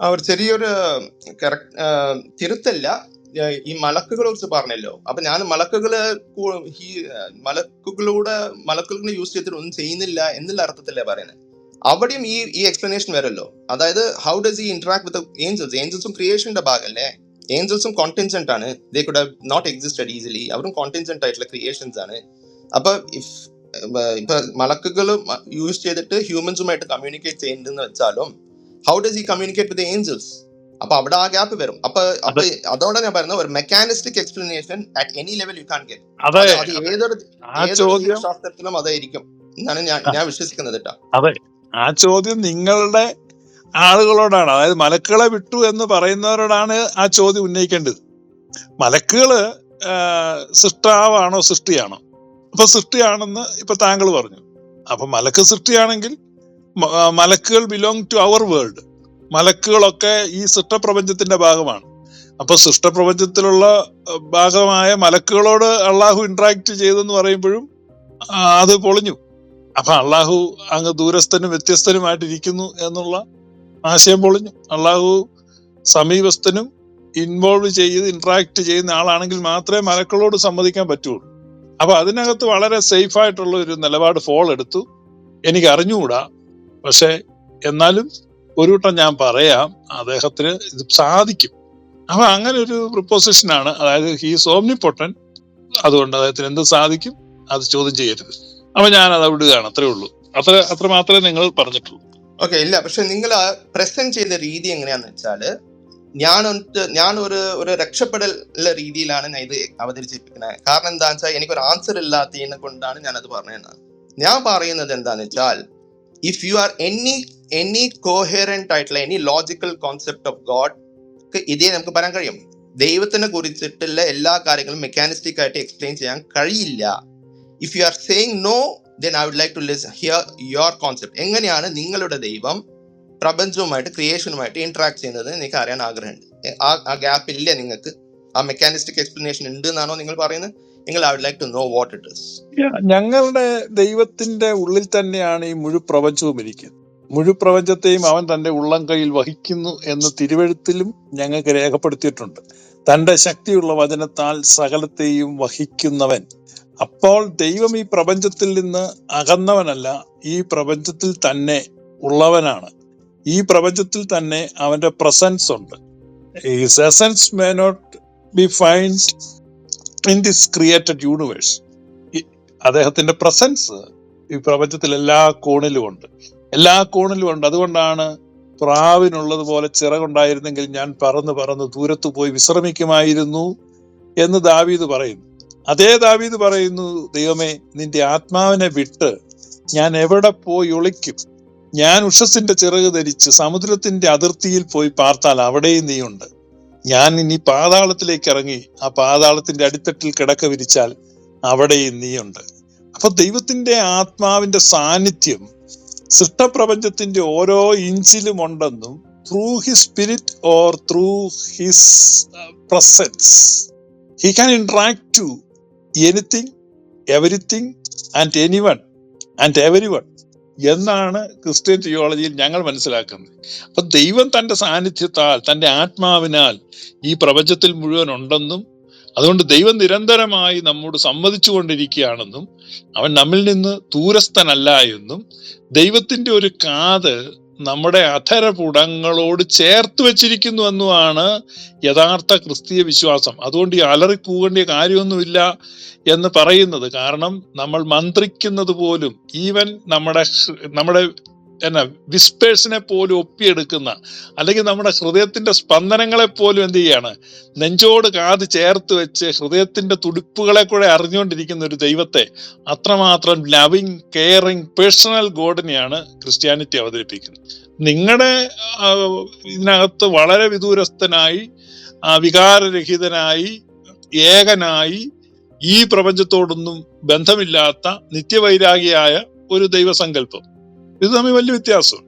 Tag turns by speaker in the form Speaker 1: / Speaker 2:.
Speaker 1: ഒരു ചെറിയൊരു തിരുത്തല്ല. ഈ മലക്കുകളെ കുറിച്ച് പറഞ്ഞല്ലോ. അപ്പൊ ഞാൻ മലക്കുകൾ ഈ മലക്കുകളോട് മലക്കുകളെ യൂസ് ചെയ്തിട്ട് ഒന്നും ചെയ്യുന്നില്ല എന്നുള്ള അർത്ഥത്തിലേ പറയുന്നത് അവിടെയും ഈ ഈ എക്സ്പ്ലനേഷൻ വരല്ലോ അതായത് ഹൗ ഡസ് ഈ ഇന്ററാക്ട് വിത്ത് ഏഞ്ചൽസ് ഏഞ്ചൽസും ക്രിയേഷന്റെ ഭാഗമല്ലേ? ഏഞ്ചൽസും കോണ്ടിൻജന്റ് ആണ്. They could not existed easily അവരും കോണ്ടിൻജന്റ് ആയിട്ടുള്ള ക്രിയേഷൻസ് ആണ്. അപ്പൊ ഇഫ് ഇപ്പൊ മലക്കുകൾ യൂസ് ചെയ്തിട്ട് ഹ്യൂമൻസുമായിട്ട് കമ്മ്യൂണിക്കേറ്റ് ചെയ്യുന്നുണ്ടെന്ന് വെച്ചാലും how does he communicate with angels അപ്പൊ അവിടെ ആ ഗ്യാപ്പ് വരും. അപ്പൊ അപ്പൊ അതോടെ ഞാൻ പറയുന്നത് ഒരു mechanistic explanation at any level you can get
Speaker 2: അതെ.
Speaker 1: ഏതൊരു ശാസ്ത്രത്തിലും അതായിരിക്കും. എന്നാണ് ഞാൻ ഞാൻ വിശ്വസിക്കുന്നത് കേട്ടോ.
Speaker 2: അതെ. ആ ചോദ്യം നിങ്ങളുടെ ആളുകളോടാണ്. അതായത് മലക്കുകളെ വിട്ടു എന്ന് പറയുന്നവരോടാണ് ആ ചോദ്യം ഉന്നയിക്കേണ്ടത്. മലക്കുകൾ സൃഷ്ടാവാണോ സൃഷ്ടിയാണോ? അപ്പൊ സൃഷ്ടിയാണെന്ന് ഇപ്പൊ താങ്കൾ പറഞ്ഞു. അപ്പൊ മലക്ക് സൃഷ്ടിയാണെങ്കിൽ മലക്കുകൾ ബിലോങ് ടു അവർ വേൾഡ് മലക്കുകളൊക്കെ ഈ സൃഷ്ടപ്രപഞ്ചത്തിന്റെ ഭാഗമാണ്. അപ്പൊ സൃഷ്ടപ്രപഞ്ചത്തിലുള്ള ഭാഗമായ മലക്കുകളോട് അള്ളാഹു ഇന്ററാക്ട് ചെയ്തെന്ന് പറയുമ്പോഴും അത് പൊളിഞ്ഞു. അപ്പൊ അള്ളാഹു അങ്ങ് ദൂരസ്ഥനും വ്യത്യസ്തനുമായിട്ടിരിക്കുന്നു എന്നുള്ള ആശയം പൊളിഞ്ഞു. അള്ളാഹു സമീപസ്ഥനും ഇൻവോൾവ് ചെയ്ത് ഇന്ററാക്ട് ചെയ്യുന്ന ആളാണെങ്കിൽ മാത്രമേ മലക്കളോട് സംവദിക്കാൻ പറ്റുള്ളൂ. അപ്പൊ അതിനകത്ത് വളരെ സേഫ് ആയിട്ടുള്ള ഒരു നിലപാട് ഫോൾ എടുത്തു. എനിക്ക് അറിഞ്ഞുകൂടാ പക്ഷെ എന്നാലും ഒരു വട്ടം ഞാൻ പറയാം അദ്ദേഹത്തിന് ഇത് സാധിക്കും. അപ്പൊ അങ്ങനെ ഒരു പ്രപ്പോസിഷൻ ആണ്. അതായത് ഹീസ് ഓംനി പൊട്ടൻ അതുകൊണ്ട് അദ്ദേഹത്തിന് എന്ത് സാധിക്കും? അത് ചോദ്യം ചെയ്യരുത്. അപ്പൊ ഞാൻ അത് വിടുകയാണ്. അത്രേ ഉള്ളൂ. അത്ര അത്ര മാത്രമേ നിങ്ങൾ പറഞ്ഞിട്ടുള്ളൂ.
Speaker 1: ഓക്കെ ഇല്ല. പക്ഷെ നിങ്ങൾ പ്രസന്റ് ചെയ്ത രീതി എങ്ങനെയാന്ന് വെച്ചാൽ ഞാൻ ഞാൻ ഒരു ഒരു രക്ഷപ്പെടൽ ഉള്ള രീതിയിലാണ് ഞാൻ ഇത് അവതരിച്ചിരിക്കുന്നത്. കാരണം എന്താണെന്ന് വെച്ചാൽ എനിക്കൊരു ആൻസർ ഇല്ലാത്തതിനെ കൊണ്ടാണ് ഞാൻ അത് പറഞ്ഞത്. ഞാൻ പറയുന്നത് എന്താന്ന് വെച്ചാൽ if you are any any coherent ആയിട്ടുള്ള any logical concept of God ഇതേ നമുക്ക് പറയാൻ കഴിയും. ദൈവത്തിനെ കുറിച്ചിട്ടുള്ള എല്ലാ കാര്യങ്ങളും മെക്കാനിസ്റ്റിക് ആയിട്ട് എക്സ്പ്ലെയിൻ ചെയ്യാൻ കഴിയില്ല. If you are saying no then I would like to listen hear your concept എങ്ങനെയാണ് നിങ്ങളുടെ ദൈവം പ്രപഞ്ചവുമായിട്ട് ക്രിയേഷനുമായിട്ട് ഇന്ററാക്ട് ചെയ്യുന്നത് നിങ്ങൾക്ക് അറിയാൻ ആഗ്രഹമുണ്ട്. ആ ഗ്യാപ്പ് ഇല്ല നിങ്ങൾക്ക്? ആ മെക്കാനിസ്റ്റിക് എക്സ്പ്ലനേഷൻ ഉണ്ട് എന്നാണോ നിങ്ങൾ പറയുന്നത്?
Speaker 2: ഞങ്ങളുടെ ദൈവത്തിന്റെ ഉള്ളിൽ തന്നെയാണ് ഈ മുഴുപ്രപഞ്ചവും ഇരിക്കുന്നത്. മുഴുപ്രപഞ്ചത്തെയും അവൻ തന്റെ ഉള്ളം കയ്യിൽ വഹിക്കുന്നു എന്ന് തിരുവഴുത്തിലും ഞങ്ങൾക്ക് രേഖപ്പെടുത്തിയിട്ടുണ്ട്. തന്റെ ശക്തിയുള്ള വചനത്താൽ സകലത്തെയും വഹിക്കുന്നവൻ. അപ്പോൾ ദൈവം ഈ പ്രപഞ്ചത്തിൽ നിന്ന് അകന്നവനല്ല ഈ പ്രപഞ്ചത്തിൽ തന്നെ ഉള്ളവനാണ്. ഈ പ്രപഞ്ചത്തിൽ തന്നെ അവന്റെ പ്രസൻസ് ഉണ്ട്. His essence may not be find in this created universe അദ്ദേഹത്തിന്റെ പ്രസൻസ് ഈ പ്രപഞ്ചത്തിൽ എല്ലാ കോണിലും ഉണ്ട്. എല്ലാ കോണിലും ഉണ്ട്. അതുകൊണ്ടാണ് പ്രാവിനുള്ളത് പോലെ ചിറകുണ്ടായിരുന്നെങ്കിൽ ഞാൻ പറന്ന് പറന്ന് ദൂരത്ത് പോയി വിശ്രമിക്കുമായിരുന്നു എന്ന് ദാവീദ് പറയുന്നു. അതേ ദാവീദ് പറയുന്നു ദൈവമേ നിന്റെ ആത്മാവിനെ വിട്ട് ഞാൻ എവിടെ പോയി ഒളിക്കും? ഞാൻ ഉഷസിന്റെ ചിറക് ധരിച്ച് സമുദ്രത്തിന്റെ അതിർത്തിയിൽ പോയി പാർത്താൽ അവിടെയും നീയുണ്ട്. ഞാൻ ഇനി പാതാളത്തിലേക്ക് ഇറങ്ങി ആ പാതാളത്തിന്റെ അടിത്തട്ടിൽ കിടക്ക വിരിച്ചാൽ അവിടെയും നീയുണ്ട്. അപ്പൊ ദൈവത്തിന്റെ ആത്മാവിന്റെ സാന്നിധ്യം സൃഷ്ടപ്രപഞ്ചത്തിന്റെ ഓരോ ഇഞ്ചിലും ഉണ്ടെന്നും through his spirit or through his presence he can interact to anything everything and any one and every one എന്നാണ് ക്രിസ്ത്യൻ തിയോളജിയിൽ ഞങ്ങൾ മനസ്സിലാക്കുന്നത്. അപ്പൊ ദൈവം തന്റെ സാന്നിധ്യത്താൽ തന്റെ ആത്മാവിനാൽ ഈ പ്രപഞ്ചത്തിൽ മുഴുവൻ ഉണ്ടെന്നും അതുകൊണ്ട് ദൈവം നിരന്തരമായി നമ്മോട് സമ്മതിച്ചു കൊണ്ടിരിക്കുകയാണെന്നും അവൻ നമ്മിൽ നിന്ന് ദൂരസ്ഥനല്ല എന്നും ദൈവത്തിന്റെ ഒരു കാത് നമ്മുടെ അധരപുടങ്ങളോട് ചേർത്ത് വെച്ചിരിക്കുന്നു എന്നുമാണ് യഥാർത്ഥ ക്രിസ്തീയ വിശ്വാസം. അതുകൊണ്ട് ഈ അലറി കാര്യമൊന്നുമില്ല എന്ന് പറയുന്നത്. കാരണം നമ്മൾ മന്ത്രിക്കുന്നത് പോലും ഈവൻ നമ്മുടെ നമ്മുടെ എന്നാ വിസ്പേഴ്സിനെ പോലും ഒപ്പിയെടുക്കുന്ന അല്ലെങ്കിൽ നമ്മുടെ ഹൃദയത്തിന്റെ സ്പന്ദനങ്ങളെ പോലും എന്ത് ചെയ്യാണ് നെഞ്ചോട് കാത് ചേർത്ത് വെച്ച് ഹൃദയത്തിന്റെ തുടിപ്പുകളെ കൂടെ അറിഞ്ഞുകൊണ്ടിരിക്കുന്ന ഒരു ദൈവത്തെ അത്രമാത്രം ലവിങ് കെയറിങ് പേഴ്സണൽ ഗോഡിനെയാണ് ക്രിസ്ത്യാനിറ്റി അവതരിപ്പിക്കുന്നത്. നിങ്ങളുടെ ഇതിനകത്ത് വളരെ വിദൂരസ്ഥനായി വികാരരഹിതനായി ഏകനായി ഈ പ്രപഞ്ചത്തോടൊന്നും ബന്ധമില്ലാത്ത നിത്യവൈരാഗിയായ ഒരു ദൈവസങ്കല്പം. ഇത് തമ്മിൽ വലിയ വ്യത്യാസമുണ്ട്